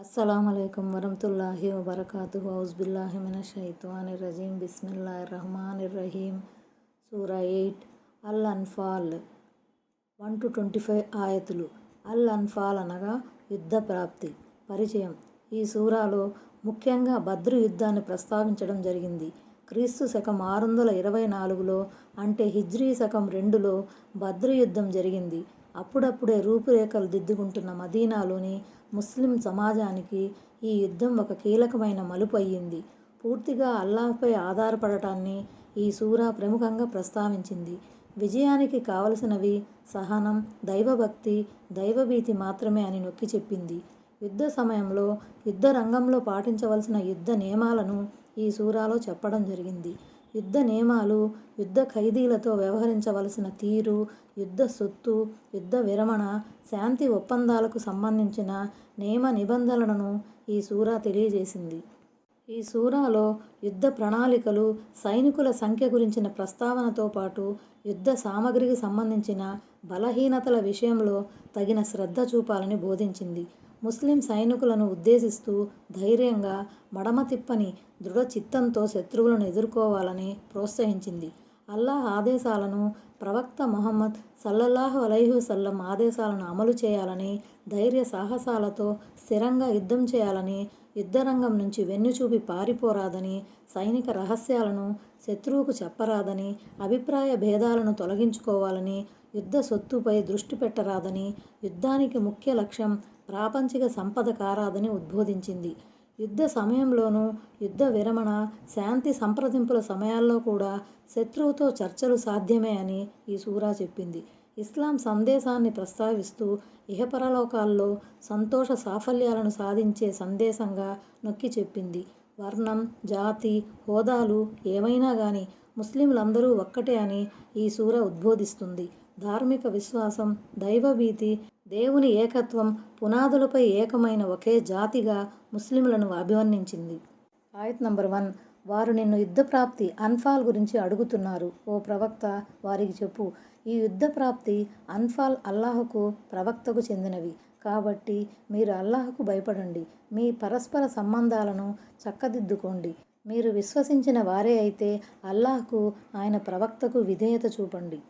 అస్సలామలైకుం వరహతుల్లాహి వబర్కాతు ఔజ్బిల్లాహి మిన షైతాని రజీం బిస్మిల్లా రహమాన్ రహీం సూరా eight. Al Anfal one two twenty five ఆయతులు. అల్ అన్ఫాల్ అనగా యుద్ధ ప్రాప్తి పరిచయం. ఈ సూరాలో ముఖ్యంగా బద్రు యుద్ధాన్ని ప్రస్తావించడం జరిగింది. క్రీస్తు శకం ఆరు వందల ఇరవై నాలుగులో అంటే హిజ్రీ శకం రెండులో బద్రు యుద్ధం జరిగింది. అప్పుడప్పుడే రూపురేఖలు దిద్దుకుంటున్న మదీనాలోని ముస్లిం సమాజానికి ఈ యుద్ధం ఒక కీలకమైన మలుపు అయ్యింది. పూర్తిగా అల్లాహ్పై ఆధారపడటాన్ని ఈ సూరా ప్రముఖంగా ప్రస్తావించింది. విజయానికి కావలసినవి సహనం దైవభక్తి దైవభీతి మాత్రమే అని నొక్కి చెప్పింది. యుద్ధ సమయంలో యుద్ధ రంగంలో పాటించవలసిన యుద్ధ నియమాలను ఈ సూరాలో చెప్పడం జరిగింది. యుద్ధ నియమాలు యుద్ధ ఖైదీలతో వ్యవహరించవలసిన తీరు యుద్ధ సొత్తు యుద్ధ విరమణ శాంతి ఒప్పందాలకు సంబంధించిన నియమ నిబంధనలను ఈ సూరా తెలియజేసింది. ఈ సూరాలో యుద్ధ ప్రణాళికలు సైనికుల సంఖ్య గురించిన ప్రస్తావనతో పాటు యుద్ధ సామగ్రికి సంబంధించిన బలహీనతల విషయంలో తగిన శ్రద్ధ చూపాలని బోధించింది. ముస్లిం సైనికులను ఉద్దేశిస్తూ ధైర్యంగా మడమ తిప్పని దృఢ చిత్తంతో శత్రువులను ఎదుర్కోవాలని ప్రోత్సహించింది. అల్లాహ్ ఆదేశాలను ప్రవక్త మొహమ్మద్ సల్లల్లాహు అలైహుసల్లం ఆదేశాలను అమలు చేయాలని ధైర్య సాహసాలతో స్థిరంగా యుద్ధం చేయాలని యుద్ధరంగం నుంచి వెన్నుచూపి పారిపోరాదని సైనిక రహస్యాలను శత్రువుకు చెప్పరాదని అభిప్రాయ భేదాలను తొలగించుకోవాలని యుద్ధ సొత్తుపై దృష్టి పెట్టరాదని యుద్ధానికి ముఖ్య లక్ష్యం ప్రాపంచిక సంపద కారాదని ఉద్బోధించింది. యుద్ధ సమయంలోనూ యుద్ధ విరమణ శాంతి సంప్రదింపుల సమయాల్లో కూడా శత్రువుతో చర్చలు సాధ్యమే అని ఈ సూరా చెప్పింది. ఇస్లాం సందేశాన్ని ప్రస్తావిస్తూ ఇహపరలోకాల్లో సంతోష సాఫల్యాలను సాధించే సందేశంగా నొక్కి చెప్పింది. వర్ణం జాతి హోదాలు ఏమైనా కానీ ముస్లింలందరూ ఒక్కటే అని ఈ సూర ఉద్బోధిస్తుంది. ధార్మిక విశ్వాసం దైవభీతి దేవుని ఏకత్వం పునాదులపై ఏకమైన ఒకే జాతిగా ముస్లింలను అభివర్ణించింది. ఆయత్ నంబర్ వన్ వారు నిన్ను యుద్ధప్రాప్తి అన్ఫాల్ గురించి అడుగుతున్నారు. ఓ ప్రవక్త వారికి చెప్పు ఈ యుద్ధప్రాప్తి అన్ఫాల్ అల్లాహకు ప్రవక్తకు చెందినవి. కాబట్టి మీరు అల్లాహకు భయపడండి. మీ పరస్పర సంబంధాలను చక్కదిద్దుకోండి. మీరు విశ్వసించిన వారే అయితే అల్లాహకు ఆయన ప్రవక్తకు విధేయత చూపండి.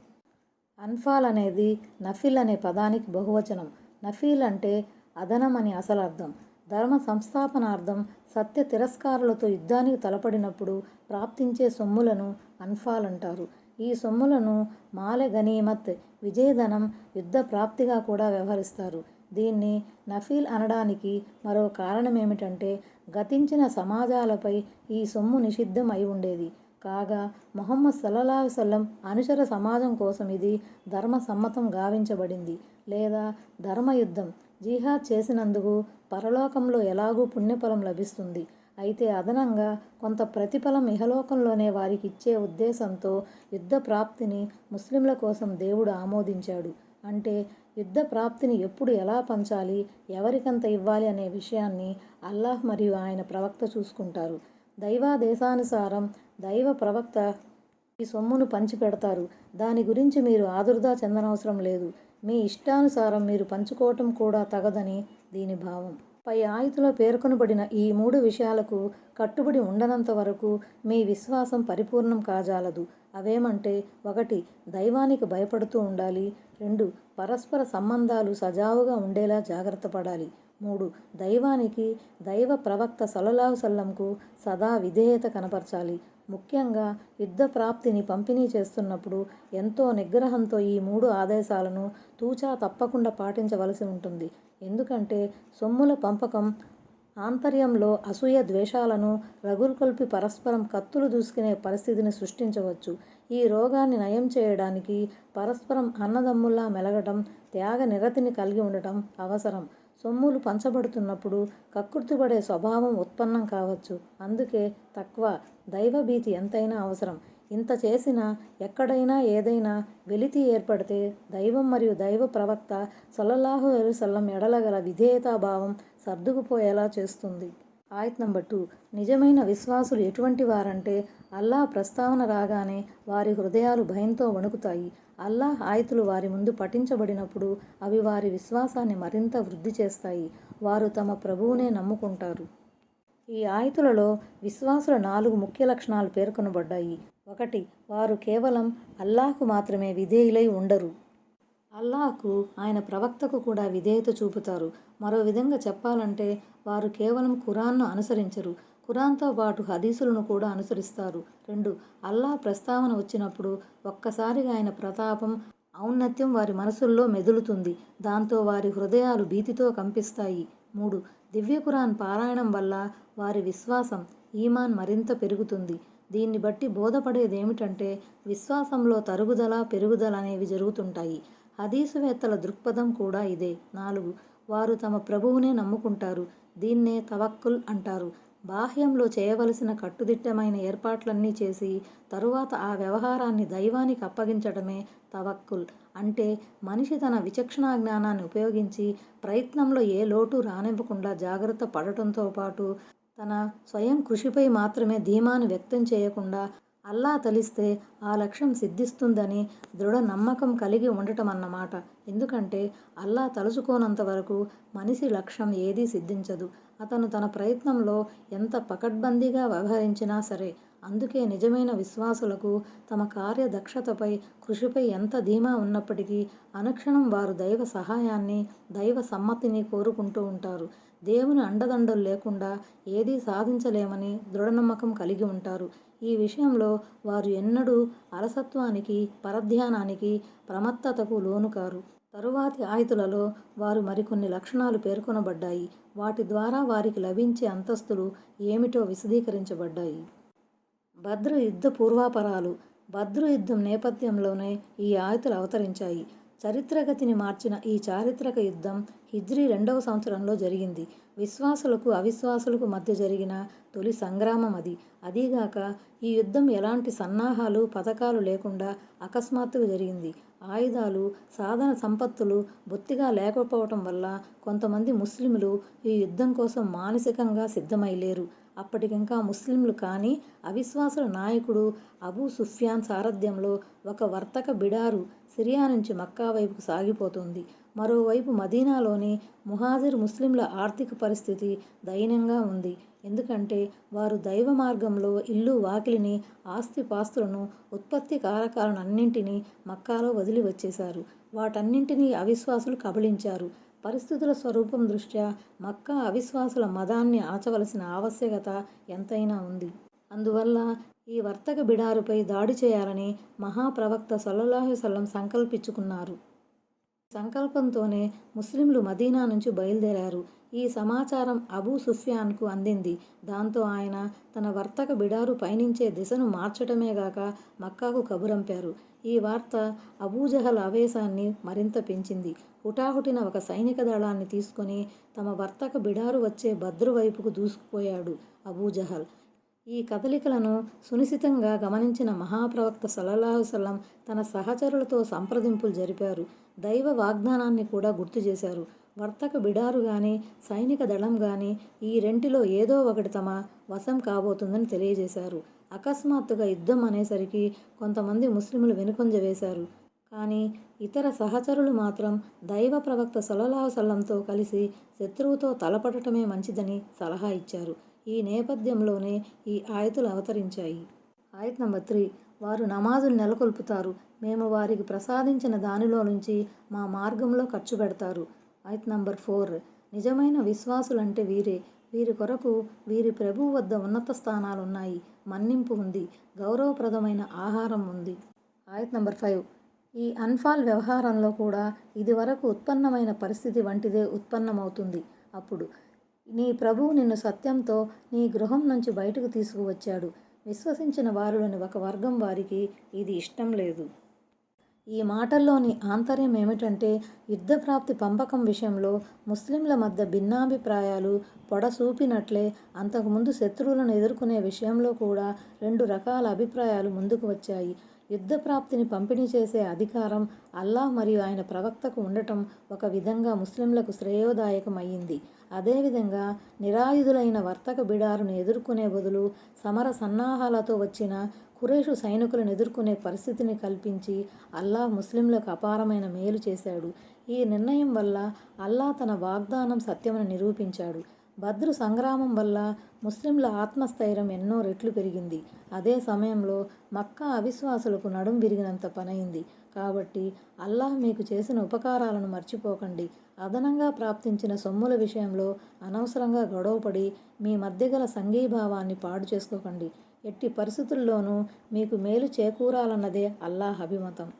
అన్ఫాల్ అనేది నఫిల్ అనే పదానికి బహువచనం. నఫీల్ అంటే అదనం అని అసలు అర్థం. ధర్మ సంస్థాపనార్థం సత్య తిరస్కారులతో యుద్ధానికి తలపడినప్పుడు ప్రాప్తించే సొమ్ములను అన్ఫాల్ అంటారు. ఈ సొమ్ములను మాలె గనీమత్ విజయధనం యుద్ధ ప్రాప్తిగా కూడా వ్యవహరిస్తారు. దీన్ని నఫీల్ అనడానికి మరో కారణం ఏమిటంటే గతించిన సమాజాలపై ఈ సొమ్ము నిషిద్ధం అయి ఉండేది. కాగా మొహమ్మద్ సల్లల్లా వసల్లం అనుచర సమాజం కోసం ఇది ధర్మ సమ్మతం గావించబడింది. లేదా ధర్మయుద్ధం జిహాద్ చేసినందుకు పరలోకంలో ఎలాగూ పుణ్యఫలం లభిస్తుంది. అయితే అదనంగా కొంత ప్రతిఫలం ఇహలోకంలోనే వారికి ఇచ్చే ఉద్దేశంతో యుద్ధ ప్రాప్తిని ముస్లింల కోసం దేవుడు ఆమోదించాడు. అంటే యుద్ధ ప్రాప్తిని ఎప్పుడు ఎలా పంచాలి ఎవరికంత ఇవ్వాలి అనే విషయాన్ని అల్లాహ్ మరియు ఆయన ప్రవక్త చూసుకుంటారు. దైవాదేశానుసారం దైవ ప్రవక్త ఈ సొమ్మును పంచిపెడతారు. దాని గురించి మీరు ఆదుర్దా చెందనవసరం లేదు. మీ ఇష్టానుసారం మీరు పంచుకోవటం కూడా తగదని దీని భావం. పై ఆయుతులో పేర్కొనబడిన ఈ మూడు విషయాలకు కట్టుబడి ఉండనంత వరకు మీ విశ్వాసం పరిపూర్ణం కాజాలదు. అవేమంటే ఒకటి దైవానికి భయపడుతూ ఉండాలి. రెండు పరస్పర సంబంధాలు సజావుగా ఉండేలా జాగ్రత్త పడాలి. మూడు దైవానికి దైవ ప్రవక్త సలలాహు సల్లంకు సదా విధేయత కనపరచాలి. ముఖ్యంగా యుద్ధ ప్రాప్తిని పంపిణీ చేస్తున్నప్పుడు ఎంతో నిగ్రహంతో ఈ మూడు ఆదేశాలను తూచా తప్పకుండా పాటించవలసి ఉంటుంది. ఎందుకంటే సొమ్ముల పంపకం ఆంతర్యంలో అసూయ ద్వేషాలను రగులుకొల్పి పరస్పరం కత్తులు దూసుకునే పరిస్థితిని సృష్టించవచ్చు. ఈ రోగాన్ని నయం చేయడానికి పరస్పరం అన్నదమ్ముల్లా మెలగటం త్యాగ నిరతిని కలిగి ఉండటం అవసరం. సొమ్ములు పంచబడుతున్నప్పుడు కక్కుర్తిపడే స్వభావం ఉత్పన్నం కావచ్చు. అందుకే తక్కువ దైవభీతి ఎంతైనా అవసరం. ఇంత చేసినా ఎక్కడైనా ఏదైనా వెలితి ఏర్పడితే దైవం మరియు దైవ ప్రవక్త సల్లల్లాహు అలైవల్లం ఎడలగల విధేయతాభావం సర్దుకుపోయేలా చేస్తుంది. ఆయత్ నంబర్ టూ నిజమైన విశ్వాసులు ఎటువంటి వారంటే అల్లా ప్రస్తావన రాగానే వారి హృదయాలు భయంతో వణుకుతాయి. అల్లాహ్ ఆయతులు వారి ముందు పఠించబడినప్పుడు అవి వారి విశ్వాసాన్ని మరింత వృద్ధి చేస్తాయి. వారు తమ ప్రభువునే నమ్ముకుంటారు. ఈ ఆయతులలో విశ్వాసుల నాలుగు ముఖ్య లక్షణాలు పేర్కొనబడ్డాయి. ఒకటి వారు కేవలం అల్లాహ్కు మాత్రమే విధేయులై ఉండరు. అల్లాహ్కు ఆయన ప్రవక్తకు కూడా విధేయత చూపుతారు. మరో విధంగా చెప్పాలంటే వారు కేవలం ఖురాన్ను అనుసరించరు. ఖురాన్తో పాటు హదీసులను కూడా అనుసరిస్తారు. రెండు అల్లాహ్ ప్రస్తావన వచ్చినప్పుడు ఒక్కసారిగా ఆయన ప్రతాపం ఔన్నత్యం వారి మనసుల్లో మెదులుతుంది. దాంతో వారి హృదయాలు భీతితో కంపిస్తాయి. మూడు దివ్య ఖురాన్ పారాయణం వల్ల వారి విశ్వాసం ఈమాన్ మరింత పెరుగుతుంది. దీన్ని బట్టి బోధపడేదేమిటంటే విశ్వాసంలో తరుగుదల పెరుగుదల అనేవి జరుగుతుంటాయి. హదీసువేత్తల దృక్పథం కూడా ఇదే. నాలుగు వారు తమ ప్రభువునే నమ్ముకుంటారు. దీన్నే తవక్కుల్ అంటారు. బాహ్యంలో చేయవలసిన కట్టుదిట్టమైన ఏర్పాట్లన్నీ చేసి తరువాత ఆ వ్యవహారాన్ని దైవానికి అప్పగించడమే తవక్కుల్. అంటే మనిషి తన విచక్షణా జ్ఞానాన్ని ఉపయోగించి ప్రయత్నంలో ఏ లోటు రానివ్వకుండా జాగ్రత్త పడటంతో పాటు తన స్వయం కృషిపై మాత్రమే ధీమాను వ్యక్తం చేయకుండా అల్లా తలిస్తే ఆ లక్ష్యం సిద్ధిస్తుందని దృఢ నమ్మకం కలిగి ఉండటం అన్నమాట ఎందుకంటే అల్లా తలుచుకోనంత వరకు మనిషి లక్ష్యం ఏదీ సిద్ధించదు. అతను తన ప్రయత్నంలో ఎంత పకడ్బందీగా వ్యవహరించినా సరే అందుకే నిజమైన విశ్వాసులకు తమ కార్యదక్షతపై కృషిపై ఎంత ధీమా ఉన్నప్పటికీ అనుక్షణం వారు దైవ సహాయాన్ని దైవ సమ్మతిని కోరుకుంటూ ఉంటారు. దేవుని అండదండలు లేకుండా ఏదీ సాధించలేమని దృఢనమ్మకం కలిగి ఉంటారు. ఈ విషయంలో వారు ఎన్నడూ అలసత్వానికి పరధ్యానానికి ప్రమత్తతకు లోనుకారు. తరువాతి ఆయుతులలో వారు మరికొన్ని లక్షణాలు పేర్కొనబడ్డాయి. వాటి ద్వారా వారికి లభించే అంతస్తులు ఏమిటో విశదీకరించబడ్డాయి. భద్ర యుద్ధ పూర్వాపరాలు. భద్రు యుద్ధం నేపథ్యంలోనే ఈ ఆయుతులు అవతరించాయి. చరిత్రగతిని మార్చిన ఈ చారిత్రక యుద్ధం హిజ్రీ రెండవ సంవత్సరంలో జరిగింది. విశ్వాసులకు అవిశ్వాసులకు మధ్య జరిగిన తొలి సంగ్రామం అది. అదీగాక ఈ యుద్ధం ఎలాంటి సన్నాహాలు పథకాలు లేకుండా అకస్మాత్తుగా జరిగింది. ఆయుధాలు సాధన సంపత్తులు బొత్తిగా లేకపోవటం వల్ల కొంతమంది ముస్లింలు ఈ యుద్ధం కోసం మానసికంగా సిద్ధమైలేరు. అప్పటికింకా ముస్లింలు కానీ అవిశ్వాసుల నాయకుడు అబూ సుఫ్యాన్ సారథ్యంలో ఒక వర్తక బిడారు సిరియా నుంచి మక్కా వైపుకు సాగిపోతుంది. మరోవైపు మదీనాలోని ముహాజిర్ ముస్లింల ఆర్థిక పరిస్థితి దయనీయంగా ఉంది. ఎందుకంటే వారు దైవ మార్గంలో ఇల్లు వాకిలిని ఆస్తిపాస్తులను ఉత్పత్తి కారకాలను అన్నింటినీ మక్కాలో వదిలి వచ్చేశారు వాటన్నింటినీ అవిశ్వాసులు కబళించారు. పరిస్థితుల స్వరూపం దృష్ట్యా మక్కా అవిశ్వాసుల మదాన్ని ఆచవలసిన ఆవశ్యకత ఎంతైనా ఉంది. అందువల్ల ఈ వర్తక బిడారుపై దాడి చేయాలని మహాప్రవక్త సల్లల్లాహు సల్లం సంకల్పించుకున్నారు. సంకల్పంతోనే ముస్లింలు మదీనా నుంచి బయలుదేరారు. ఈ సమాచారం అబూ సుఫియాన్కు అందింది. దాంతో ఆయన తన వర్తక బిడారు పయనించే దిశను మార్చటమేగాక మక్కాకు కబురంపారు. ఈ వార్త అబూజహల్ ఆవేశాన్ని మరింత పెంచింది. హుటాహుటిన ఒక సైనిక దళాన్ని తీసుకొని తమ వర్తక బిడారు వచ్చే భద్రు వైపుకు దూసుకుపోయాడు అబూజహల్ ఈ కదలికలను సునిశితంగా గమనించిన మహాప్రవక్త సలల్లాహుసల్లం తన సహచరులతో సంప్రదింపులు జరిపారు. దైవ వాగ్దానాన్ని కూడా గుర్తు చేశారు. వర్తక బిడారు కానీ సైనిక దళం కానీ ఈ రెంటిలో ఏదో ఒకటి తమ వశం కాబోతుందని తెలియజేశారు. అకస్మాత్తుగా యుద్ధం అనేసరికి కొంతమంది ముస్లింలు వెనుకొంజ వేశారు. కానీ ఇతర సహచరులు మాత్రం దైవ ప్రవక్త సల్లల్లాహు సల్లంతో కలిసి శత్రువుతో తలపడటమే మంచిదని సలహా ఇచ్చారు. ఈ నేపథ్యంలోనే ఈ ఆయతులు అవతరించాయి. ఆయత్ నంబర్ త్రీ వారు నమాజులు నెలకొల్పుతారు. మేము వారికి ప్రసాదించిన దానిలో నుంచి మా మార్గంలో ఖర్చు పెడతారు. ఆయత్ నంబర్ ఫోర్ నిజమైన విశ్వాసులంటే వీరే. వీరి కొరకు వీరి ప్రభు వద్ద ఉన్నత స్థానాలు ఉన్నాయి మన్నింపు ఉంది. గౌరవప్రదమైన ఆహారం ఉంది. ఆయత్ నంబర్ ఫైవ్ ఈ అన్ఫాల్ వ్యవహారంలో కూడా ఇదివరకు ఉత్పన్నమైన పరిస్థితి వంటిదే ఉత్పన్నమవుతుంది. అప్పుడు నీ ప్రభువు నిన్ను సత్యంతో నీ గృహం నుంచి బయటకు తీసుకువచ్చాడు. విశ్వసించిన వారిలోని ఒక వర్గం వారికి ఇది ఇష్టం లేదు. ఈ మాటల్లోని ఆంతర్యం ఏమిటంటే యుద్ధప్రాప్తి పంపకం విషయంలో ముస్లింల మధ్య భిన్నాభిప్రాయాలు పొడసూపినట్లే అంతకుముందు శత్రువులను ఎదుర్కొనే విషయంలో కూడా రెండు రకాల అభిప్రాయాలు ముందుకు వచ్చాయి. యుద్ధ ప్రాప్తిని పంపిణీ చేసే అధికారం అల్లాహ్ మరియు ఆయన ప్రవక్తకు ఉండటం ఒక విధంగా ముస్లింలకు శ్రేయోదాయకమయ్యింది. అదేవిధంగా నిరాయుధులైన వర్తక బిడారును ఎదుర్కొనే బదులు సమర సన్నాహాలతో వచ్చిన ఖురేషు సైనికులను ఎదుర్కొనే పరిస్థితిని కల్పించి అల్లాహ్ ముస్లింలకు అపారమైన మేలు చేశాడు. ఈ నిర్ణయం వల్ల అల్లాహ్ తన వాగ్దానం సత్యమని నిరూపించాడు. బద్రు సంగ్రామం వల్ల ముస్లింల ఆత్మస్థైర్యం ఎన్నో రెట్లు పెరిగింది. అదే సమయంలో మక్కా అవిశ్వాసులకు నడుం విరిగినంత పనైంది. కాబట్టి అల్లాహ్ మీకు చేసిన ఉపకారాలను మర్చిపోకండి. అదనంగా ప్రాప్తించిన సొమ్ముల విషయంలో అనవసరంగా గొడవపడి మీ మధ్య గల సంఘీభావాన్ని పాడు చేసుకోకండి. ఎట్టి పరిస్థితుల్లోనూ మీకు మేలు చేకూరాలన్నదే అల్లాహ్ అభిమతం.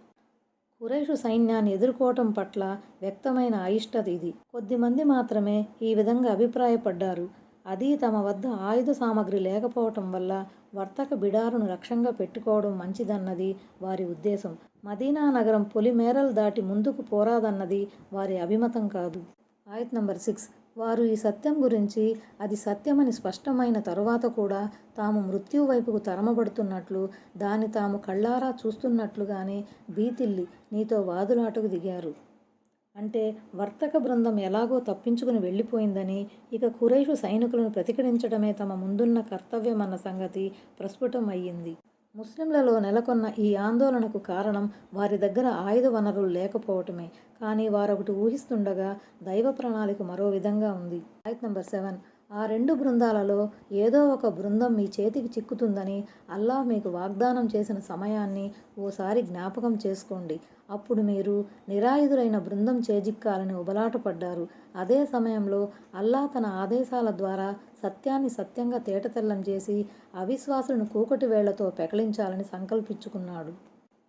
కురైషు సైన్యాన్ని ఎదుర్కోవటం పట్ల వ్యక్తమైన అయిష్టత ఇది. కొద్దిమంది మాత్రమే ఈ విధంగా అభిప్రాయపడ్డారు. అది తమ వద్ద ఆయుధ సామగ్రి లేకపోవటం వల్ల వర్తక బిడారును లక్ష్యంగా పెట్టుకోవడం మంచిదన్నది వారి ఉద్దేశం. మదీనా నగరం పొలిమేరలు దాటి ముందుకు పోరాదన్నది వారి అభిమతం కాదు. ఆయత్ నంబర్ సిక్స్. వారు ఈ సత్యం గురించి అది సత్యమని స్పష్టమైన తరువాత కూడా తాము మృత్యు వైపుకు తరమబడుతున్నట్లు దాన్ని తాము కళ్ళారా చూస్తున్నట్లుగానే బీతిల్లి నీతో వాదులాటకు దిగారు. అంటే వర్తక బృందం ఎలాగో తప్పించుకుని వెళ్ళిపోయిందని ఇక కురైషు సైనికులను ప్రతిఘటించడమే తమ ముందున్న కర్తవ్యం అన్న సంగతి ప్రస్ఫుటం అయ్యింది ముస్లింలలో నెలకొన్న ఈ ఆందోళనకు కారణం వారి దగ్గర ఆయుధ వనరులు లేకపోవటమే. కానీ వారొకటి ఊహిస్తుండగా దైవ ప్రణాళిక మరో విధంగా ఉంది. ఆయత్ నంబర్ సెవెన్. ఆ రెండు బృందాలలో ఏదో ఒక బృందం మీ చేతికి చిక్కుతుందని అల్లాహ్ మీకు వాగ్దానం చేసిన సమయాన్ని ఓసారి జ్ఞాపకం చేసుకోండి. అప్పుడు మీరు నిరాయుధులైన బృందం చేజిక్కాలని ఉబలాటపడ్డారు. అదే సమయంలో అల్లాహ్ తన ఆదేశాల ద్వారా సత్యాన్ని సత్యంగా తేటతెల్లం చేసి అవిశ్వాసులను కూకటి వేళ్ళతో పెకలించాలని సంకల్పించుకున్నాడు.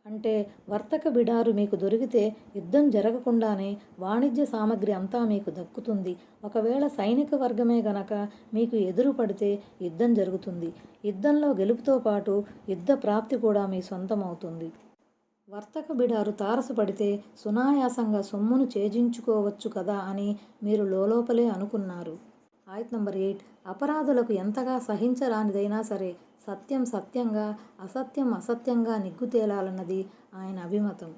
అంటే వర్తక బిడారు మీకు దొరికితే యుద్ధం జరగకుండానే వాణిజ్య సామగ్రి అంతా మీకు దక్కుతుంది. ఒకవేళ సైనిక వర్గమే గనక మీకు ఎదురు పడితే యుద్ధం జరుగుతుంది. యుద్ధంలో గెలుపుతో పాటు యుద్ధ ప్రాప్తి కూడా మీ సొంతం అవుతుంది వర్తక బిడారు తారసపడితే సునాయాసంగా సొమ్మును చేజించుకోవచ్చు కదా అని మీరు లోపలే అనుకున్నారు. ఆయత్ నంబర్ ఎయిట్. అపరాధులకు ఎంతగా సహించరానిదైనా సరే సత్యం సత్యంగా అసత్యం అసత్యంగా నిగ్గు తేలాలన్నది ఆయన అభిమతం.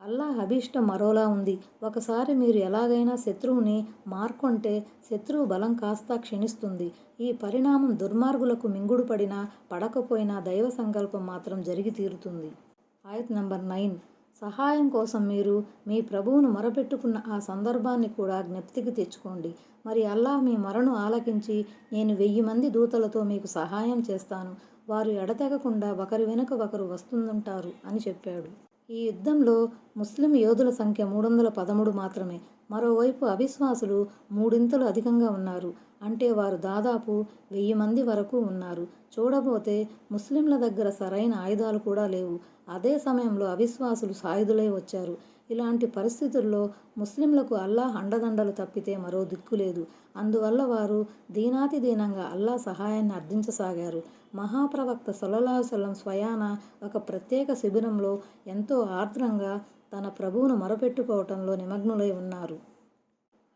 అల్లాహ్ అభీష్టం మరోలా ఉంది. ఒకసారి మీరు ఎలాగైనా శత్రువుని మార్కొంటే శత్రువు బలం కాస్త క్షీణిస్తుంది. ఈ పరిణామం దుర్మార్గులకు మింగుడు పడినా పడకపోయినా దైవ సంకల్పం మాత్రం జరిగి తీరుతుంది. ఆయత్ నంబర్ నైన్. సహాయం కోసం మీరు మీ ప్రభువును మొరపెట్టుకున్న ఆ సందర్భాన్ని కూడా జ్ఞప్తికి తెచ్చుకోండి. మరి అల్లా మీ మరను ఆలకించి నేను వెయ్యి మంది దూతలతో మీకు సహాయం చేస్తాను. వారు ఎడతెగకుండా ఒకరి వెనుక ఒకరు వస్తుంటారు అని చెప్పాడు. ఈ యుద్ధంలో ముస్లిం యోధుల సంఖ్య మూడు వందల పదమూడు మాత్రమే. మరోవైపు అవిశ్వాసులు మూడింతలు అధికంగా ఉన్నారు. అంటే వారు దాదాపు వెయ్యి మంది వరకు ఉన్నారు. చూడబోతే ముస్లింల దగ్గర సరైన ఆయుధాలు కూడా లేవు. అదే సమయంలో అవిశ్వాసులు సాయుధులై వచ్చారు. ఇలాంటి పరిస్థితుల్లో ముస్లింలకు అల్లాహ్ అండదండలు తప్పితే మరో దిక్కు లేదు. అందువల్ల వారు దీనాతి దీనంగా అల్లా సహాయాన్ని అర్థించసాగారు. మహాప్రవక్త సొల్లలాసలం స్వయాన ఒక ప్రత్యేక శిబిరంలో ఎంతో ఆర్ద్రంగా తన ప్రభువును మొరపెట్టుకోవటంలో నిమగ్నులై ఉన్నారు.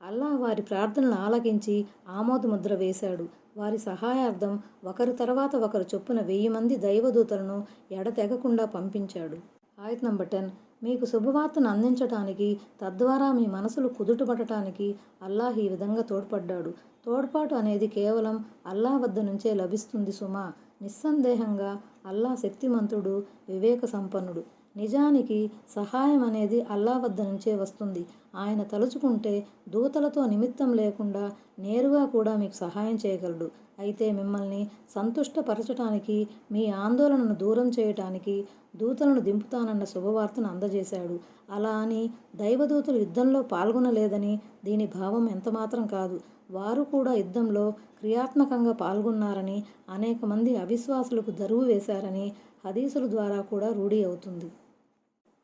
అల్లాహ్ వారి ప్రార్థనలు ఆలకించి ఆమోదముద్ర వేశాడు. వారి సహాయార్థం ఒకరి తర్వాత ఒకరు చొప్పున వెయ్యి మంది దైవదూతలను ఎడతెగకుండా పంపించాడు. ఆయత్ నంబర్ టెన్. మీకు శుభవార్తను అందించటానికి తద్వారా మీ మనసులు కుదుటపడటానికి అల్లాహ్ ఈ విధంగా తోడ్పడ్డాడు. తోడ్పాటు అనేది కేవలం అల్లా వద్ద నుంచే లభిస్తుంది సుమా. నిస్సందేహంగా అల్లా శక్తిమంతుడు వివేక సంపన్నుడు నిజానికి సహాయం అనేది అల్లా వద్ద నుంచే వస్తుంది. ఆయన తలుచుకుంటే దూతలతో నిమిత్తం లేకుండా నేరుగా కూడా మీకు సహాయం చేయగలడు. అయితే మిమ్మల్ని సంతుష్టపరచటానికి మీ ఆందోళనను దూరం చేయటానికి దూతలను దింపుతానన్న శుభవార్తను అందజేశాడు. అలా అని దైవదూతలు యుద్ధంలో పాల్గొనలేదని దీని భావం ఎంతమాత్రం కాదు. వారు కూడా యుద్ధంలో క్రియాత్మకంగా పాల్గొన్నారని అనేక మంది అవిశ్వాసులకు దరువు వేశారని హదీసుల ద్వారా కూడా రూఢి అవుతుంది.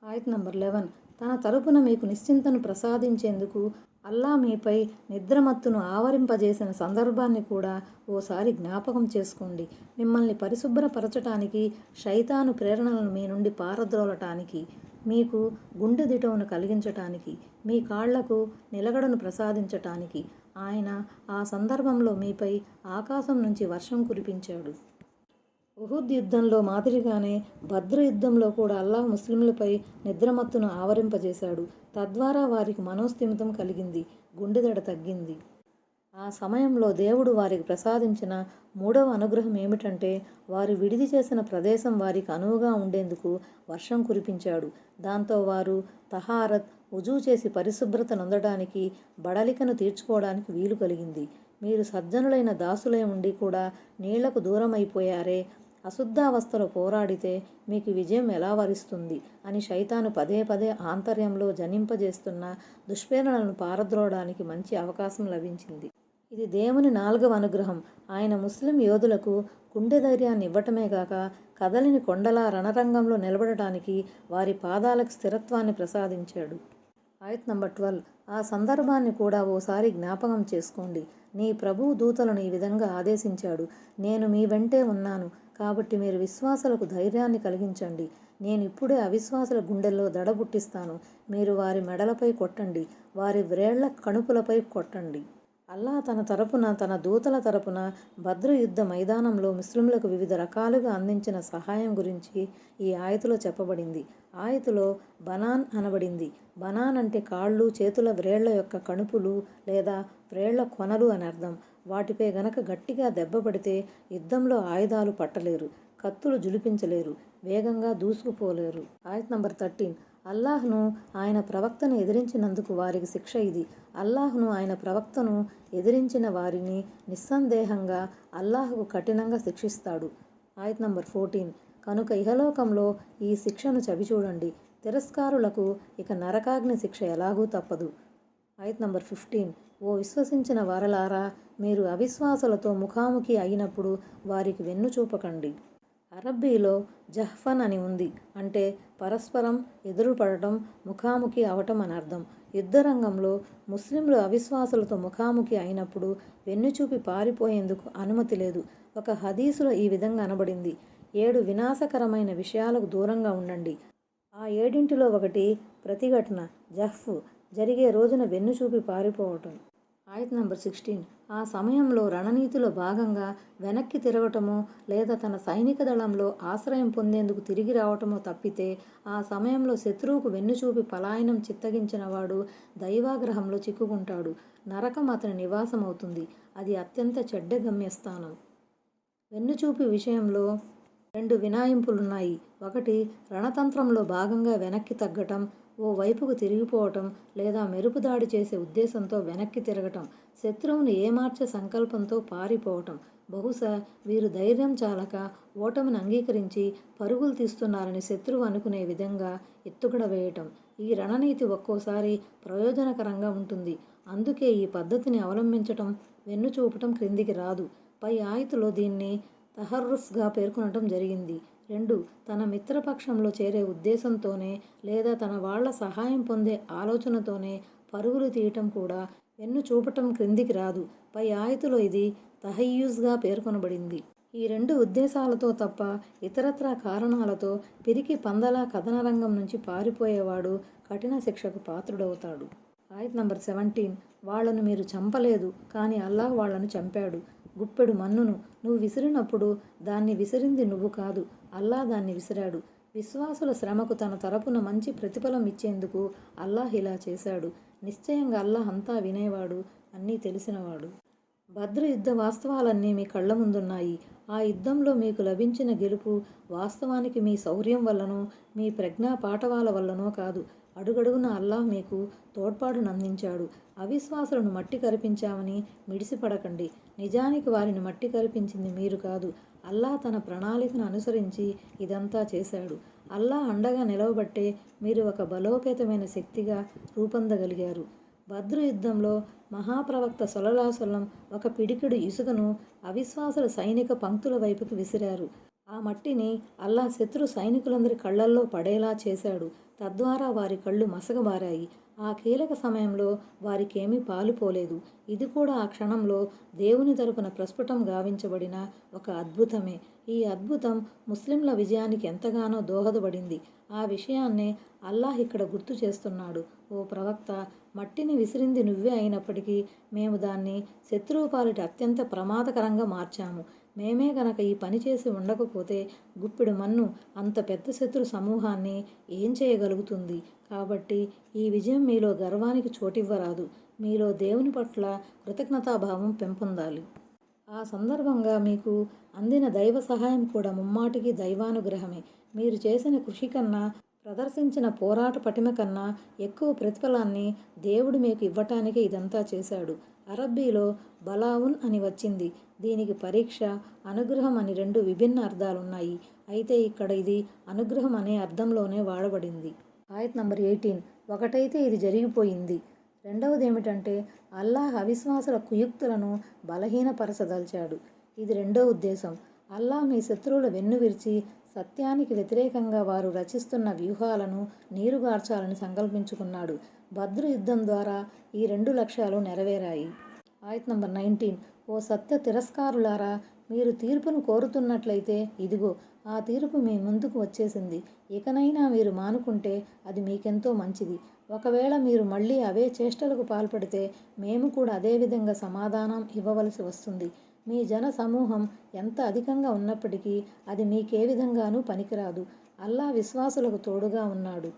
ఆయత్ నంబర్ లెవెన్. తన తరపున మీకు నిశ్చింతను ప్రసాదించేందుకు అల్లా మీపై నిద్రమత్తును ఆవరింపజేసిన సందర్భాన్ని కూడా ఓసారి జ్ఞాపకం చేసుకోండి. మిమ్మల్ని పరిశుభ్రపరచటానికి శైతాను ప్రేరణలను మీ నుండి పారద్రోలటానికి మీకు గుండె దిటవును కలిగించటానికి మీ కాళ్ళకు నిలగడను ప్రసాదించటానికి ఆయన ఆ సందర్భంలో మీపై ఆకాశం నుంచి వర్షం కురిపించాడు. ఉహుద్ యుద్ధంలో మాదిరిగానే భద్ర యుద్ధంలో కూడా అల్లాహ్ ముస్లింలపై నిద్రమత్తును ఆవరింపజేశాడు. తద్వారా వారికి మనోస్థిమితం కలిగింది గుండెదడ తగ్గింది. ఆ సమయంలో దేవుడు వారికి ప్రసాదించిన మూడవ అనుగ్రహం ఏమిటంటే వారు విడిది చేసిన ప్రదేశం వారికి అనువుగా ఉండేందుకు వర్షం కురిపించాడు. దాంతో వారు తహారత్ ఉజువు చేసి పరిశుభ్రత నొందడానికి బడలికను తీర్చుకోవడానికి వీలు కలిగింది. మీరు సజ్జనులైన దాసులై ఉండి కూడా నీళ్ళకు దూరమైపోయారే అశుద్ధావస్థలో పోరాడితే మీకు విజయం ఎలా వరిస్తుంది? అని శైతాను పదే పదే ఆంతర్యంలో జనింపజేస్తున్న దుష్ప్రేరణలను పారద్రోడానికి మంచి అవకాశం లభించింది. ఇది దేవుని నాలుగవ అనుగ్రహం. ఆయన ముస్లిం యోధులకు గుండె ధైర్యాన్ని ఇవ్వటమే కాక కదలిని కొండలా రణరంగంలో నిలబడటానికి వారి పాదాలకు స్థిరత్వాన్ని ప్రసాదించాడు. ఆయత్ నంబర్ ట్వెల్వ్. ఆ సందర్భాన్ని కూడా ఓసారి జ్ఞాపకం చేసుకోండి. నీ ప్రభువు దూతలను ఈ విధంగా ఆదేశించాడు. నేను మీ వెంటే ఉన్నాను. కాబట్టి మీరు విశ్వాసులకు ధైర్యాన్ని కలిగించండి. నేను ఇప్పుడే అవిశ్వాసుల గుండెల్లో దడ పుట్టిస్తాను. మీరు వారి మెడలపై కొట్టండి. వారి వ్రేళ్ళ కణుపులపై కొట్టండి. అల్లా తన తరపున తన దూతల తరపున భద్ర యుద్ధ మైదానంలో ముస్లింలకు వివిధ రకాలుగా అందించిన సహాయం గురించి ఈ ఆయతులో చెప్పబడింది. ఆయతులో బనాన్ అనబడింది. బనాన్ అంటే కాళ్ళు చేతుల వ్రేళ్ళ యొక్క కణుపులు లేదా వ్రేళ్ళ కొనలు అని అర్థం. వాటిపై గనక గట్టిగా దెబ్బపడితే యుద్ధంలో ఆయుధాలు పట్టలేరు కత్తులు జులిపించలేరు వేగంగా దూసుకుపోలేరు. ఆయత్ నంబర్ థర్టీన్. అల్లాహ్ను ఆయన ప్రవక్తను ఎదిరించినందుకు వారికి శిక్ష ఇది. అల్లాహ్ను ఆయన ప్రవక్తను ఎదిరించిన వారిని నిస్సందేహంగా అల్లాహ్కు కఠినంగా శిక్షిస్తాడు. ఆయత్ నంబర్ ఫోర్టీన్. కనుక ఇహలోకంలో ఈ శిక్షను చవిచూడండి. తిరస్కారులకు ఇక నరకాగ్ని శిక్ష ఎలాగూ తప్పదు. ఆయత్ నంబర్ ఫిఫ్టీన్. ఓ విశ్వసించిన వారలారా మీరు అవిశ్వాసులతో ముఖాముఖి అయినప్పుడు వారికి వెన్ను చూపకండి. అరబ్బీలో జహ్ఫన్ అని ఉంది. అంటే పరస్పరం ఎదురుపడటం ముఖాముఖి అవటం అని అర్థం. యుద్ధరంగంలో ముస్లింలు అవిశ్వాసులతో ముఖాముఖి అయినప్పుడు వెన్నుచూపి పారిపోయేందుకు అనుమతి లేదు. ఒక హదీసులో ఈ విధంగా అనబడింది. ఏడు వినాశకరమైన విషయాలకు దూరంగా ఉండండి. ఆ ఏడింటిలో ఒకటి ప్రతిఘటన జహ్ఫ్. జరిగే రోజున వెన్ను చూపి పారిపోవటం. ఆయత్ నంబర్ సిక్స్టీన్. ఆ సమయంలో రణనీతిలో భాగంగా వెనక్కి తిరగటమో లేదా తన సైనిక దళంలో ఆశ్రయం పొందేందుకు తిరిగి రావటమో తప్పితే ఆ సమయంలో శత్రువుకు వెన్నుచూపి పలాయనం చిత్తగించిన వాడు దైవాగ్రహంలో చిక్కుకుంటాడు. నరకం అతని నివాసం అవుతుంది. అది అత్యంత చెడ్డ గమ్యస్థానం వెన్నుచూపి విషయంలో రెండు వినాయింపులున్నాయి. ఒకటి రణతంత్రంలో భాగంగా వెనక్కి తగ్గటం. ఓ వైపుకు తిరిగిపోవటం లేదా మెరుపు దాడి చేసే ఉద్దేశంతో వెనక్కి తిరగటం శత్రువును ఏమార్చే సంకల్పంతో పారిపోవటం. బహుశా వీరు ధైర్యం చాలక ఓటమిని అంగీకరించి పరుగులు తీస్తున్నారని శత్రువు అనుకునే విధంగా ఎత్తుగడ వేయటం. ఈ రణనీతి ఒక్కోసారి ప్రయోజనకరంగా ఉంటుంది. అందుకే ఈ పద్ధతిని అవలంబించటం వెన్ను చూపటం క్రిందికి రాదు. పై ఆయుతులో దీన్ని తహర్రుఫ్గా పేర్కొనటం జరిగింది. రెండు తన మిత్రపక్షంలో చేరే ఉద్దేశంతోనే లేదా తన వాళ్ళ సహాయం పొందే ఆలోచనతోనే పరుగులు తీయటం కూడా వెన్ను చూపటం క్రిందికి రాదు. పై ఆయతులో ఇది తహయ్యూజ్గా పేర్కొనబడింది. ఈ రెండు ఉద్దేశాలతో తప్ప ఇతరత్రా కారణాలతో పిరికి పందల కథనరంగం నుంచి పారిపోయేవాడు కఠిన శిక్షకు పాత్రుడవుతాడు. ఆయత్ నంబర్ సెవెంటీన్ వాళ్ళను మీరు చంపలేదు కానీ అల్లాహ్ వాళ్ళను చంపాడు. గుప్పెడు మన్నును. నువ్వు విసిరినప్పుడు దాన్ని విసిరింది నువ్వు కాదు. అల్లా దాన్ని విసిరాడు. విశ్వాసుల శ్రమకు తన తరపున మంచి ప్రతిఫలం ఇచ్చేందుకు అల్లాహ్ ఇలా చేశాడు. నిశ్చయంగా అల్లాహ్ అంతా వినేవాడు అన్నీ తెలిసినవాడు. భద్ర యుద్ధ వాస్తవాలన్నీ మీ కళ్ళ ముందున్నాయి. ఆ యుద్ధంలో మీకు లభించిన గెలుపు వాస్తవానికి మీ శౌర్యం వల్లనో మీ ప్రజ్ఞా పాఠవాల వల్లనో కాదు. అడుగడుగున అల్లాహ్ మీకు తోడ్పాటునందించాడు అవిశ్వాసులను మట్టి కరిపించామని మిడిసిపడకండి. నిజానికి వారిని మట్టి కరిపించింది మీరు కాదు. అల్లా తన ప్రణాళికను అనుసరించి ఇదంతా చేశాడు. అల్లా అండగా నిలవబట్టే మీరు ఒక బలోపేతమైన శక్తిగా రూపొందగలిగారు. భద్ర యుద్ధంలో మహాప్రవక్త సొలలాసొల్లం ఒక పిడికిడు ఇసుకను అవిశ్వాసుల సైనిక పంక్తుల వైపుకి విసిరారు. ఆ మట్టిని అల్లా శత్రు సైనికులందరి కళ్ళల్లో పడేలా చేశాడు. తద్వారా వారి కళ్ళు మసగబారాయి ఆ కీలక సమయంలో వారికేమీ పాలుపోలేదు ఇది కూడా ఆ క్షణంలో దేవుని తరపున ప్రస్ఫుటం గావించబడిన ఒక అద్భుతమే. ఈ అద్భుతం ముస్లింల విజయానికి ఎంతగానో దోహదపడింది. ఆ విషయాన్నే అల్లాహ్ ఇక్కడ గుర్తు చేస్తున్నాడు. ఓ ప్రవక్త మట్టిని విసిరింది నువ్వే అయినప్పటికీ మేము దాన్ని శత్రువు పాలిటి అత్యంత ప్రమాదకరంగా మార్చాము. మేమే గనక ఈ పని చేసి ఉండకపోతే గుప్పెడు మన్ను అంత పెద్ద శత్రు సమూహాన్ని ఏం చేయగలుగుతుంది? కాబట్టి ఈ విజయం మీలో గర్వానికి చోటివ్వరాదు. మీలో దేవుని పట్ల కృతజ్ఞతాభావం పెంపొందాలి. ఆ సందర్భంగా మీకు అందిన దైవ సహాయం కూడా ముమ్మాటికి దైవానుగ్రహమే. మీరు చేసిన కృషి కన్నా ప్రదర్శించిన పోరాట పటిమ కన్నా ఎక్కువ ప్రతిఫలాన్ని దేవుడు మీకు ఇవ్వటానికి ఇదంతా చేశాడు. అరబ్బీలో బలావున్ అని వచ్చింది. దీనికి పరీక్ష అనుగ్రహం అని రెండు విభిన్న అర్థాలున్నాయి. అయితే ఇక్కడ ఇది అనుగ్రహం అనే అర్థంలోనే వాడబడింది. ఆయత్ నంబర్ ఎయిటీన్. ఒకటైతే ఇది జరిగిపోయింది. రెండవది ఏమిటంటే అల్లాహ్ అవిశ్వాసుల కుయుక్తులను బలహీనపరచదల్చాడు. ఇది రెండో ఉద్దేశం. అల్లాహ్ మీ శత్రువుల వెన్ను విరిచి సత్యానికి వ్యతిరేకంగా వారు రచిస్తున్న వ్యూహాలను నీరుగార్చాలని సంకల్పించుకున్నాడు. భద్ర యుద్ధం ద్వారా ఈ రెండు లక్ష్యాలు నెరవేరాయి. ఆయత్ నంబర్ నైన్టీన్. ఓ సత్య తిరస్కారులారా మీరు తీర్పును కోరుతున్నట్లయితే ఇదిగో ఆ తీర్పు మీ ముందుకు వచ్చేసింది. ఇకనైనా మీరు మానుకుంటే అది మీకెంతో మంచిది. ఒకవేళ మీరు మళ్ళీ అవే చేష్టలకు పాల్పడితే మేము కూడా అదేవిధంగా సమాధానం ఇవ్వవలసి వస్తుంది. మీ జన సమూహం ఎంత అధికంగా ఉన్నప్పటికీ అది మీకే విధంగానూ పనికిరాదు. అల్లా విశ్వాసులకు తోడుగా ఉన్నాడు.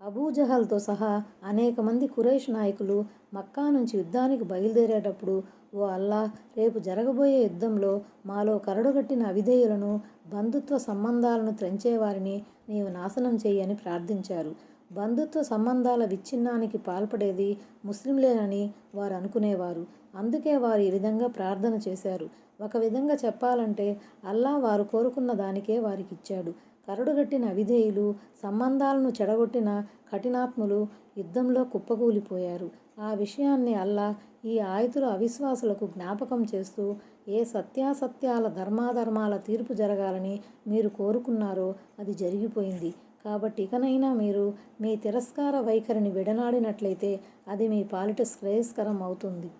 అబూజహల్తో సహా అనేక మంది కురేష్ నాయకులు మక్కా నుంచి యుద్ధానికి బయలుదేరేటప్పుడు ఓ అల్లా రేపు జరగబోయే యుద్ధంలో మాలో కరడుగట్టిన అవిధేయులను బంధుత్వ సంబంధాలను త్రెంచేవారిని నీవు నాశనం చేయని ప్రార్థించారు. బంధుత్వ సంబంధాల విచ్ఛిన్నానికి పాల్పడేది ముస్లింలేనని వారు అనుకునేవారు. అందుకే వారు ఈ విధంగా ప్రార్థన చేశారు. ఒక విధంగా చెప్పాలంటే అల్లా వారు కోరుకున్న దానికే వారికి ఇచ్చాడు కరడుగట్టిన అవిధేయులు సంబంధాలను చెడగొట్టిన కఠినాత్ములు యుద్ధంలో కుప్పకూలిపోయారు. ఆ విషయాన్ని అల్లా ఈ ఆయుతుల అవిశ్వాసులకు జ్ఞాపకం చేస్తూ ఏ సత్యాసత్యాల ధర్మాధర్మాల తీర్పు జరగాలని మీరు కోరుకున్నారో అది జరిగిపోయింది. కాబట్టి ఇకనైనా మీరు మీ తిరస్కార వైఖరిని విడనాడినట్లయితే అది మీ పాలిట శ్రేయస్కరం అవుతుంది.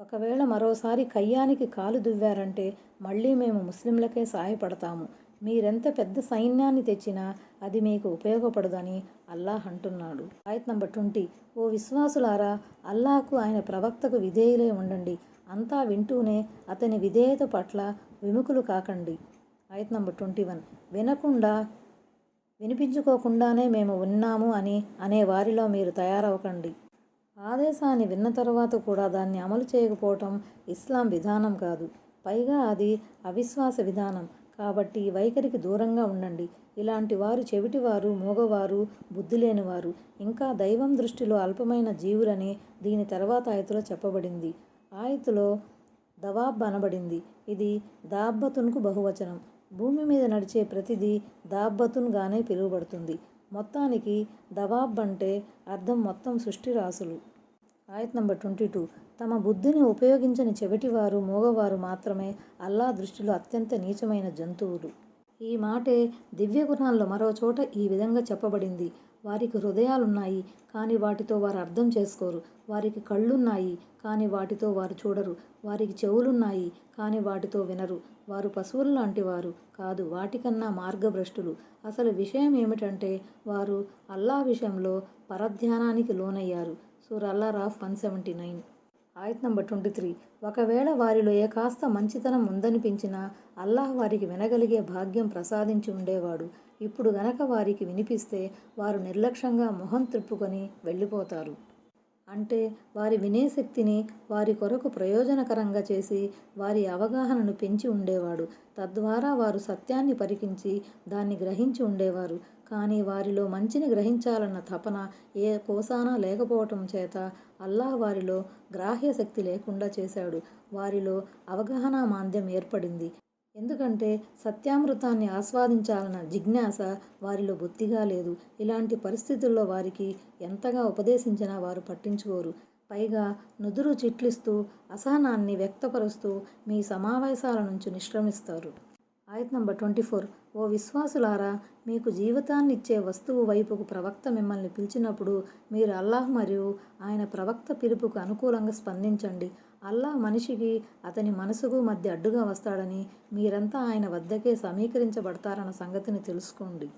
ఒకవేళ మరోసారి కయ్యానికి కాలు దువ్వారంటే మళ్ళీ మేము ముస్లింలకే సహాయపడతాము. మీరెంత పెద్ద సైన్యాన్ని తెచ్చినా అది మీకు ఉపయోగపడదని అల్లాహ్ అంటున్నాడు. ఆయత్ నంబర్ ట్వంటీ. ఓ విశ్వాసులారా అల్లాహకు ఆయన ప్రవక్తకు విధేయులై ఉండండి. అంతా వింటూనే అతని విధేయత పట్ల విముఖులు కాకండి. ఆయత్ నంబర్ ట్వంటీ వన్. వినకుండా వినిపించుకోకుండానే మేము ఉన్నాము అని అనే వారిలో మీరు తయారవకండి ఆదేశాన్ని విన్న తర్వాత కూడా దాన్ని అమలు చేయకపోవటం ఇస్లాం విధానం కాదు. పైగా అది అవిశ్వాస విధానం. కాబట్టి వైఖరికి దూరంగా ఉండండి. ఇలాంటి వారు చెవిటివారు మూగవారు బుద్ధి లేనివారు ఇంకా దైవం దృష్టిలో అల్పమైన జీవులని దీని తర్వాత ఆయతలో చెప్పబడింది. ఆయతలో దవాబ్ అనబడింది. ఇది దాబ్బతున్కు బహువచనం. భూమి మీద నడిచే ప్రతిదీ దాబ్బతున్గానే పిలువబడుతుంది. మొత్తానికి దవాబ్ అంటే అర్థం మొత్తం సృష్టి రాసులు ఆయత్ నంబర్ ట్వంటీ టూ. తమ బుద్ధిని ఉపయోగించని చెవిటివారు మూగవారు మాత్రమే అల్లా దృష్టిలో అత్యంత నీచమైన జంతువులు. ఈ మాటే దివ్య గుణాల్లో మరో చోట ఈ విధంగా చెప్పబడింది. వారికి హృదయాలున్నాయి కానీ వాటితో వారు అర్థం చేసుకోరు. వారికి కళ్ళున్నాయి కానీ వాటితో వారు చూడరు. వారికి చెవులున్నాయి కానీ వాటితో వినరు. వారు పశువుల లాంటి వారు కాదు వాటికన్నా మార్గభ్రష్టులు. అసలు విషయం ఏమిటంటే వారు అల్లా విషయంలో పరధ్యానానికి లోనయ్యారు. సూర్ అల్లా రాఫ్ వన్ సెవెంటీ నైన్. ఆయత్ నంబర్ ట్వంటీ త్రీ. ఒకవేళ వారిలో ఏ కాస్త మంచితనం ఉందనిపించినా అల్లాహ్ వారికి వినగలిగే భాగ్యం ప్రసాదించి ఉండేవాడు. ఇప్పుడు గనక వారికి వినిపిస్తే వారు నిర్లక్ష్యంగా మొహం త్రిప్పుకొని వెళ్ళిపోతారు. అంటే వారి వినే శక్తిని వారి కొరకు ప్రయోజనకరంగా చేసి వారి అవగాహనను పెంచి ఉండేవాడు. తద్వారా వారు సత్యాన్ని పరికించి దాన్ని గ్రహించి ఉండేవారు. కానీ వారిలో మంచిని గ్రహించాలన్న తపన ఏ కోసానా లేకపోవటం చేత అల్లాహ్ వారిలో గ్రాహ్య శక్తి లేకుండా చేశాడు. వారిలో అవగాహన మాంద్యం ఏర్పడింది. ఎందుకంటే సత్యామృతాన్ని ఆస్వాదించాలన్న జిజ్ఞాస వారిలో బొత్తిగా లేదు. ఇలాంటి పరిస్థితుల్లో వారికి ఎంతగా ఉపదేశించినా వారు పట్టించుకోరు. పైగా నుదురు చిట్లిస్తూ అసహనాన్ని వ్యక్తపరుస్తూ మీ సమావేశాల నుంచి నిష్క్రమిస్తారు. ఆయత్ నంబర్ ట్వంటీ ఫోర్. ఓ విశ్వాసులారా మీకు జీవితాన్ని ఇచ్చే వస్తువు వైపుకు ప్రవక్త మిమ్మల్ని పిలిచినప్పుడు మీరు అల్లాహ్ మరియు ఆయన ప్రవక్త పిలుపుకు అనుకూలంగా స్పందించండి. అల్లాహ్ మనిషికి అతని మనసుకు మధ్య అడ్డుగా వస్తాడని మీరంతా ఆయన వద్దకే సమీకరించబడతారన్న సంగతిని తెలుసుకోండి.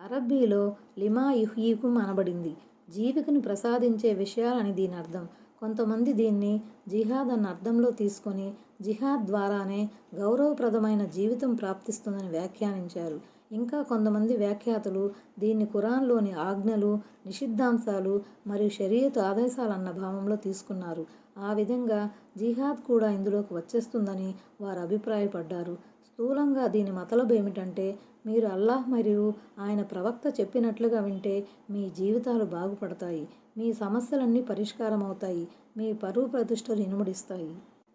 అరబ్బీలో లిమా యుహీకుం అనబడింది. జీవికను ప్రసాదించే విషయాలని దీని అర్థం కొంతమంది దీన్ని జిహాద్ అన్న అర్థంలో తీసుకొని జిహాద్ ద్వారానే గౌరవప్రదమైన జీవితం ప్రాప్తిస్తుందని వ్యాఖ్యానించారు. ఇంకా కొంతమంది వ్యాఖ్యాతలు దీన్ని ఖురాన్లోని ఆజ్ఞలు నిషిద్ధాంశాలు మరియు షరియతు ఆదేశాలన్న భావంలో తీసుకున్నారు. ఆ విధంగా జిహాద్ కూడా ఇందులోకి వచ్చేస్తుందని వారు అభిప్రాయపడ్డారు. స్థూలంగా దీని మతలబు ఏమిటంటే మీరు అల్లాహ్ మరియు ఆయన ప్రవక్త చెప్పినట్లుగా వింటే మీ జీవితాలు బాగుపడతాయి. మీ సమస్యలన్నీ పరిష్కారం అవుతాయి మీ పరువు ప్రతిష్టలు ఇనుముడిస్తాయి.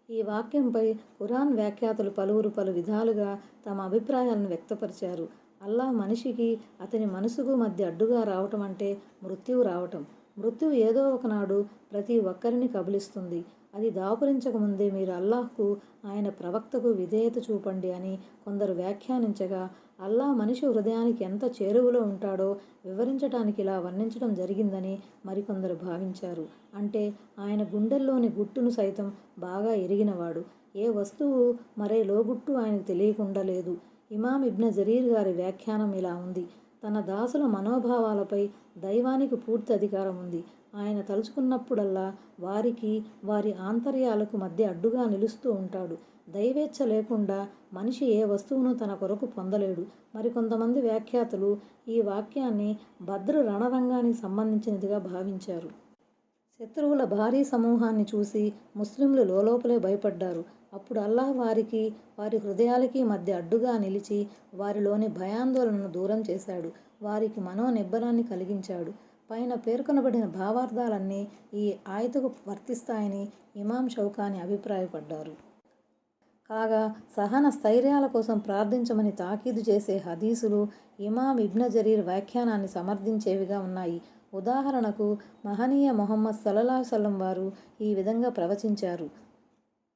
ఈ వాక్యంపై ఖురాన్ వ్యాఖ్యాతలు పలువురు పలు విధాలుగా తమ అభిప్రాయాలను వ్యక్తపరిచారు. అల్లాహ్ మనిషికి అతని మనసుకు మధ్య అడ్డుగా రావటం అంటే మృత్యువు రావటం. మృత్యువు ఏదో ఒకనాడు ప్రతి ఒక్కరిని కబలిస్తుంది. అది దాపురించకముందే మీరు అల్లాహ్కు ఆయన ప్రవక్తకు విధేయత చూపండి అని కొందరు వ్యాఖ్యానించగా అల్లాహ్ మనిషి హృదయానికి ఎంత చేరువలో ఉంటాడో వివరించడానికి ఇలా వర్ణించడం జరిగిందని మరికొందరు భావించారు. అంటే ఆయన గుండెల్లోని గుట్టును సైతం బాగా ఎరిగినవాడు. ఏ వస్తువు మరే లోగుట్టు ఆయనకు తెలియకుండా లేదు. ఇమాం ఇబ్న జరీర్ గారి వ్యాఖ్యానం ఇలా ఉంది. తన దాసుల మనోభావాలపై దైవానికి పూర్తి అధికారం ఉంది. ఆయన తలుచుకున్నప్పుడల్లా వారికి వారి ఆంతర్యాలకు మధ్య అడ్డుగా నిలుస్తూ ఉంటాడు. దైవేచ్ఛ లేకుండా మనిషి ఏ వస్తువును తన కొరకు పొందలేడు. మరికొంతమంది వ్యాఖ్యాతలు ఈ వాక్యాన్ని భద్ర రణరంగానికి సంబంధించినదిగా భావించారు. శత్రువుల భారీ సమూహాన్ని చూసి ముస్లింలు లోలోపలే భయపడ్డారు. అప్పుడు అల్లాహ్ వారికి వారి హృదయాలకి మధ్య అడ్డుగా నిలిచి వారిలోని భయాందోళనను దూరం చేశాడు. వారికి మనోనిబ్బరాన్ని కలిగించాడు. పైన పేర్కొనబడిన భావార్థాలన్నీ ఈ ఆయతకు వర్తిస్తాయని ఇమాం షౌకాని అభిప్రాయపడ్డారు. కాగా సహన స్థైర్యాల కోసం ప్రార్థించమని తాకీదు చేసే హదీసులు ఇమాం ఇబ్న జరీర్ వ్యాఖ్యానాన్ని సమర్థించేవిగా ఉన్నాయి. ఉదాహరణకు మహనీయ మొహమ్మద్ సల్లల్లాహు సల్లం వారు ఈ విధంగా ప్రవచించారు.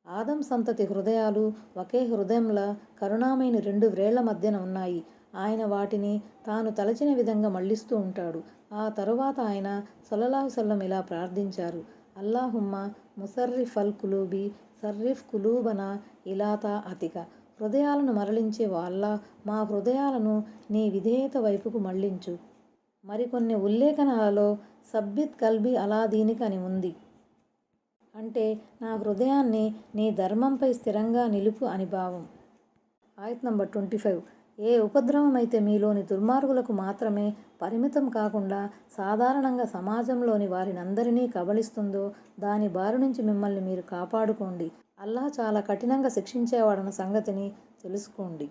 ఆదం సంతతి హృదయాలు ఒకే హృదయంలా కరుణామైన రెండు వ్రేళ్ళ మధ్యన ఉన్నాయి. ఆయన వాటిని తాను తలచిన విధంగా మళ్ళిస్తూ ఉంటాడు. ఆ తరువాత ఆయన సల్లల్లాహు సల్లం ఇలా ప్రార్థించారు. అల్లాహుమ్మ ముసర్రిఫ్ అల్ కులూబి సర్రిఫ్ కులూబన ఇలాతా అతిక. హృదయాలను మరలించే వాళ్ళ మా హృదయాలను నీ విధేయత వైపుకు మళ్ళించు మరికొన్ని ఉల్లేఖనాలలో సబ్బిత్ కల్బి అలా దీనికని ఉంది. అంటే నా హృదయాన్ని నీ ధర్మంపై స్థిరంగా నిలుపు అని భావం. ఆయత్ నంబర్ ట్వంటీ ఫైవ్. ఏ ఉపద్రవమైతే మీలోని దుర్మార్గులకు మాత్రమే పరిమితం కాకుండా సాధారణంగా సమాజంలోని వారినందరినీ కబలిస్తుందో దాని బారి నుంచి మిమ్మల్ని మీరు కాపాడుకోండి. అల్లా చాలా కఠినంగా శిక్షించేవాడన్న సంగతిని తెలుసుకోండి.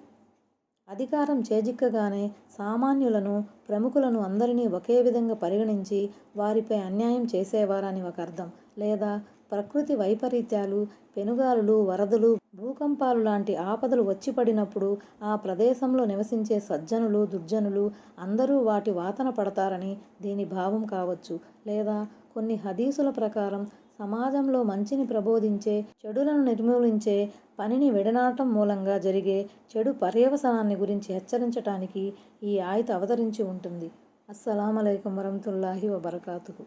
అధికారం చేజిక్కగానే సామాన్యులను ప్రముఖులను అందరినీ ఒకే విధంగా పరిగణించి వారిపై అన్యాయం చేసేవారని ఒక అర్థం. లేదా ప్రకృతి వైపరీత్యాలు పెనుగాలులు వరదలు భూకంపాలు లాంటి ఆపదలు వచ్చి పడినప్పుడు ఆ ప్రదేశంలో నివసించే సజ్జనులు దుర్జనులు అందరూ వాటి వాతన పడతారని దీని భావం కావచ్చు. లేదా కొన్ని హదీసుల ప్రకారం సమాజంలో మంచిని ప్రబోధించే చెడులను నిర్మూలించే పనిని విడనాటం మూలంగా జరిగే చెడు పర్యవసనాన్ని గురించి హెచ్చరించటానికి ఈ ఆయత అవతరించి ఉంటుంది. అస్సలం అయికం వరహతుల్లాహి వబర్కాతుకు